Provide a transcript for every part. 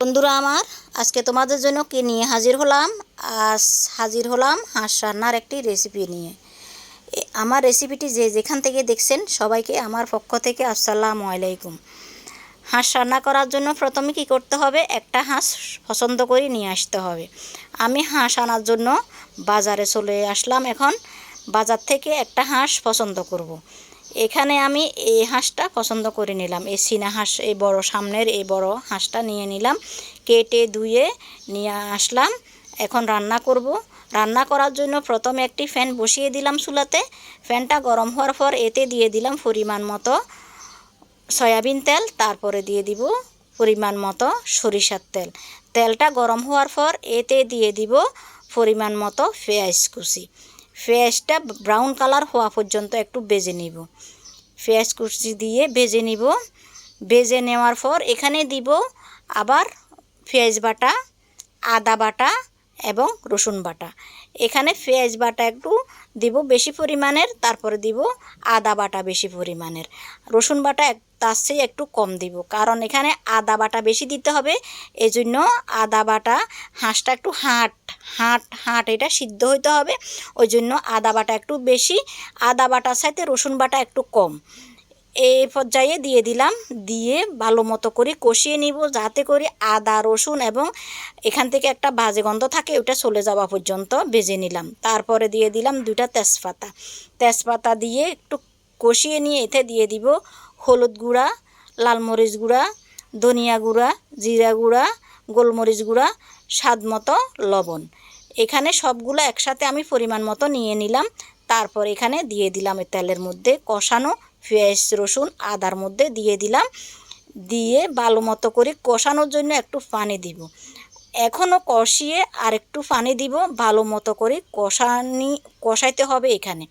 বন্ধুরা আমার, আজকে তোমাদের জন্য কি নিয়ে হাজির হলাম? আজ হাজির হলাম হাঁস রান্নার একটি রেসিপি নিয়ে। আমার রেসিপিটি যে যেখান থেকে দেখছেন সবাইকে আমার পক্ষ থেকে আসসালামু আলাইকুম। হাঁস রান্না করার জন্য প্রথমে কি করতে হবে? একটা হাঁস পছন্দ করে নিয়ে আসতে হবে। আমি হাঁস আনার জন্য বাজারে চলে আসলাম এখন। বাজার থেকে একটা হাঁস পছন্দ করব। এখানে আমি এই হাঁসটা পছন্দ করে নিলাম। এই চীনা হাঁস, এই বড় সামনের এই বড় হাঁসটা নিয়ে নিলাম। কেটে ধুয়ে নিয়ে আসলাম। এখন রান্না করব। রান্না করার জন্য প্রথমে একটি ফ্যান বসিয়ে দিলাম চুলাতে। ফ্যানটা গরম হওয়ার পর এতে দিয়ে দিলাম পরিমাণ মতো সয়াবিন তেল, তারপরে দিয়ে দিব পরিমাণ মতো সরিষার তেল। তেলটা গরম হওয়ার পর এতে দিয়ে দিব পরিমাণ মতো পেঁয়াজ কুচি। পেঁয়াজটা ব্রাউন কালার হওয়া পর্যন্ত একটু বেজে নিব। পেঁয়াজ কুচি দিয়ে ভেজে নিব। ভেজে নেওয়ার পর এখানে দিব আবার পেঁয়াজ বাটা, আদা বাটা এবং রসুন বাটা। এখানে পেঁয়াজ বাটা একটু দিব বেশি পরিমাণের, তারপরে দিব আদা বাটা বেশি পরিমাণের। রসুন বাটা তার চেয়ে একটু কম দিব, কারণ এখানে আদা বাটা বেশি দিতে হবে। এই জন্য আদা বাটা হাঁসটা একটু হাঁট হাঁট হাঁট এটা সিদ্ধ হইতে হবে। ওই জন্য আদা বাটা একটু বেশি, আদা বাটার সাথে রসুন বাটা একটু কম। এই পর্যায়ে দিয়ে দিলাম, দিয়ে ভালো মতো করে কষিয়ে নিব, যাতে করে আদা, রসুন এবং এখান থেকে একটা বাজে গন্ধ থাকে ওটা চলে যাওয়া পর্যন্ত ভেজে নিলাম। তারপরে দিয়ে দিলাম দুইটা তেজপাতা। তেজপাতা দিয়ে একটু কষিয়ে নিয়ে এতে দিয়ে দিব হলুদ গুঁড়া, লাল মরিচ গুঁড়া, ধনিয়া গুঁড়া, জিরা গুঁড়া, গোলমরিচ গুঁড়া স্বাদ মতো লবণ। এখানে সবগুলো একসাথে আমি পরিমাণ মতো নিয়ে নিলাম। তারপর এখানে দিয়ে দিলাম তেলের মধ্যে কষানো পেঁয়াজ, রসুন, আদার মধ্যে দিয়ে দিলাম। দিয়ে ভালো মতো করে কষানোর জন্য একটু পানি দিব। এখনও কষিয়ে আর একটু পানি দিব। ভালো মতো করে কষানি, কষাইতে হবে এখানে।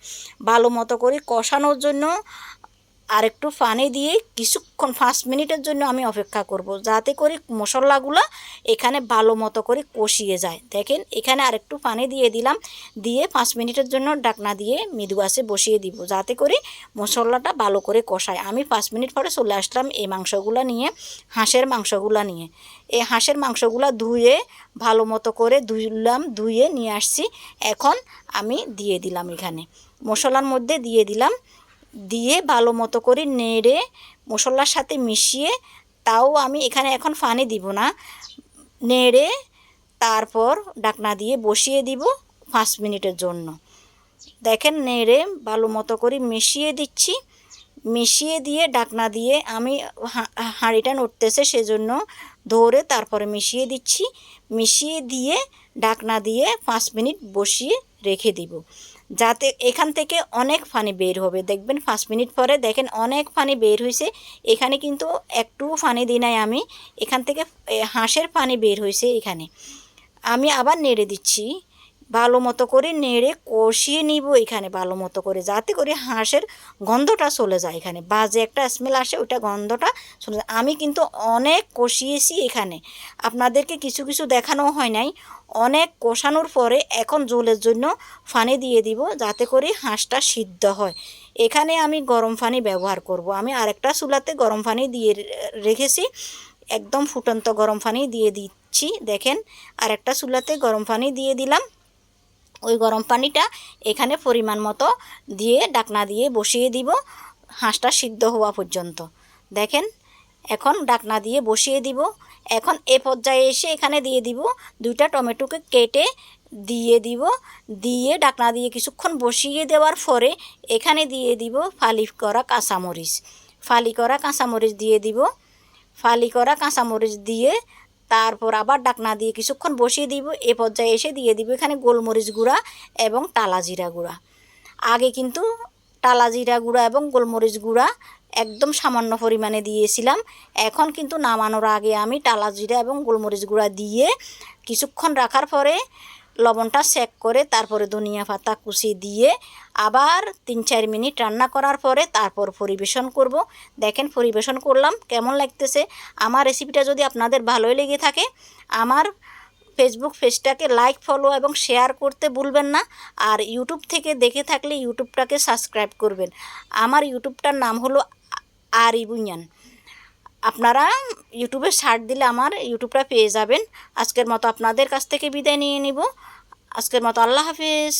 ভালো মতো করে কষানোর জন্য আর একটু পানি দিয়ে কিছুক্ষণ পাঁচ মিনিটের জন্য আমি অপেক্ষা করব, যাতে করে মশলাগুলো এখানে ভালো মতো করে কষিয়ে যায়। দেখেন, এখানে আর একটু পানি দিয়ে দিলাম, দিয়ে পাঁচ মিনিটের জন্য ডাকনা দিয়ে মৃদু আসে বসিয়ে দিব, যাতে করে মশলাটা ভালো করে কষায়। আমি পাঁচ মিনিট পরে চলে আসলাম এই মাংসগুলো নিয়ে, হাঁসের মাংসগুলো নিয়ে। এই হাঁসের মাংসগুলো ধুয়ে, ভালো মতো করে ধুইলাম, ধুয়ে নিয়ে আসছি। এখন আমি দিয়ে দিলাম এখানে। মশলার মধ্যে দিয়ে দিলাম দিয়ে ভালো মতো করে নেড়ে মশলার সাথে মিশিয়ে তাও আমি এখানে এখন পানি দিব না। নেড়ে তারপর ডাকনা দিয়ে বসিয়ে দিব পাঁচ মিনিটের জন্য। দেখেন নেড়ে ভালো মতো করে মিশিয়ে দিচ্ছি। মিশিয়ে দিয়ে ডাকনা দিয়ে আমি হাঁড়িটা নড়তেছে সেজন্য ধরে তারপরে মিশিয়ে দিচ্ছি। মিশিয়ে দিয়ে ডাকনা দিয়ে পাঁচ মিনিট বসিয়ে রেখে দিব। যাতে এখান থেকে অনেক পানি বের হবে। দেখবেন পাঁচ মিনিট পরে দেখেন অনেক পানি বের হয়েছে এখানে কিন্তু একটু পানি দিই নাই আমি। এখান থেকে হাঁসের পানি বের হয়েছে এখানে। আমি আবার নেড়ে দিচ্ছি। ভালো মতো করে নেড়ে কষিয়ে নিব এখানে ভালো মতো করে, যাতে করে হাঁসের গন্ধটা চলে যায় এখানে। বাজে একটা স্মেল আসে, ওইটা গন্ধটা চলে যায়। আমি কিন্তু অনেক কষিয়েছি এখানে। আপনাদেরকে কিছু কিছু দেখানো হয় নাই। অনেক কষানোর পরে এখন জলের জন্য পানি দিয়ে দিব, যাতে করে হাঁসটা সিদ্ধ হয়। এখানে আমি গরম পানি ব্যবহার করব। আমি আরেকটা চুলাতে গরম পানি দিয়ে রেখেছি। একদম ফুটন্ত গরম পানি দিয়ে দিচ্ছি, দেখেন। আরেকটা চুলাতে গরম পানি দিয়ে দিলাম। ওই গরম পানিটা এখানে পরিমাণ মতো দিয়ে ডাকনা দিয়ে বসিয়ে দিব। হাঁসটা সিদ্ধ হওয়া পর্যন্ত। দেখেন, এখন ডাকনা দিয়ে বসিয়ে দিব। এখন এ পর্যায়ে এসে এখানে দিয়ে দিব দুইটা টমেটোকে কেটে দিয়ে দিব। দিয়ে ডাকনা দিয়ে কিছুক্ষণ বসিয়ে দেওয়ার পরে এখানে দিয়ে দিব ফালি করা কাঁচামরিচ। ফালি করা কাঁচামরিচ দিয়ে দিব। ফালি করা কাঁচামরিচ দিয়ে তারপর আবার ডাকনা দিয়ে কিছুক্ষণ বসিয়ে দিব, এ পর্যায়ে এসে দিয়ে দিব এখানে গোলমরিচ গুঁড়া এবং টালা জিরা গুঁড়া। আগে কিন্তু টালা জিরা গুঁড়া এবং গোলমরিচ গুঁড়া একদম সামান্য পরিমাণে দিয়েছিলাম। এখন কিন্তু নামানোর আগে আমি টালা জিরা এবং গোলমরিচ গুঁড়া দিয়ে কিছুক্ষণ রাখার পরে লবণটা চেক করে তারপরে ধনিয়া পাতা কুচি দিয়ে আবার তিন চার মিনিট রান্না করার পরে তারপর পরিবেশন করব। দেখেন পরিবেশন করলাম, কেমন লাগতেছে? আমার রেসিপিটা যদি আপনাদের ভালোই লেগে থাকে, আমার ফেসবুক পেজটাকে লাইক ফলো এবং শেয়ার করতে ভুলবেন না। আর ইউটিউব থেকে দেখে থাকলে ইউটিউবটাকে সাবস্ক্রাইব করবেন। আমার ইউটিউবটার নাম হলো আরিবুঞ্জান আপনারা ইউটিউবে সার্চ দিলে আমার ইউটিউবটা পেয়ে যাবেন। আজকের মতো আপনাদের কাছ থেকে বিদায় নিয়ে নিব। আজকের মতো আল্লাহ হাফিজ।